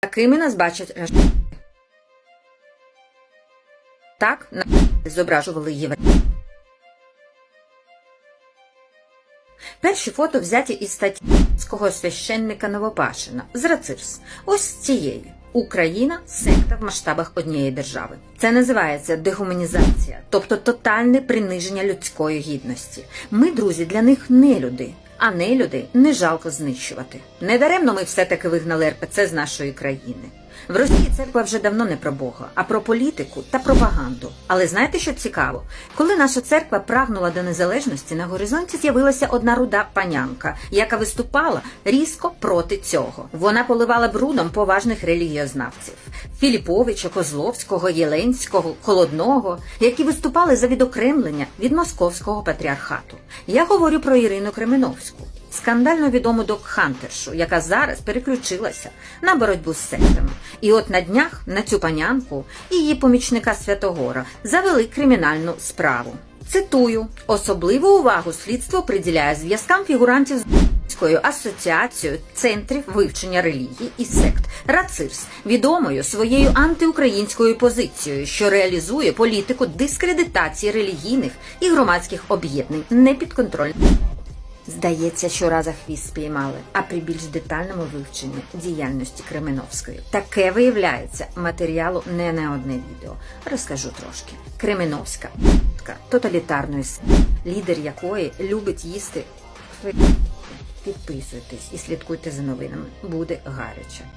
Такими нас бачать раш- Так на зображували євреїв. Перші фото взяті із статтіського священника Новопашина з Рацирс. Ось цієї. Україна секта в масштабах однієї держави. Це називається дегуманізація, тобто тотальне приниження людської гідності. Ми, друзі, для них не люди, а не люди не жалко знищувати. Недаремно ми все-таки вигнали РПЦ з нашої країни. В Росії церква вже давно не про Бога, а про політику та пропаганду. Але знаєте, що цікаво? Коли наша церква прагнула до незалежності, на горизонті з'явилася одна руда панянка, яка виступала різко проти цього. Вона поливала брудом поважних релігієзнавців Філіповича, Козловського, Єленського, Холодного, які виступали за відокремлення від московського патріархату. Я говорю про Ірину Кременовську скандально відому док-хантершу, яка зараз переключилася на боротьбу з сектами. І от на днях на цю панянку і її помічника Святогора завели кримінальну справу. Цитую: особливу увагу слідство приділяє зв'язкам фігурантів з Українською асоціацією центрів вивчення релігії і сект РАЦИРС, відомою своєю антиукраїнською позицією, що реалізує політику дискредитації релігійних і громадських об'єднань непідконтрольних. Здається, що раза хвіст спіймали, а при більш детальному вивченні діяльності Кременовської. Таке виявляється матеріалу не на одне відео. Розкажу трошки. Кременовська тоталітарної лідер якої любить їсти. Підписуйтесь і слідкуйте за новинами. Буде гаряче.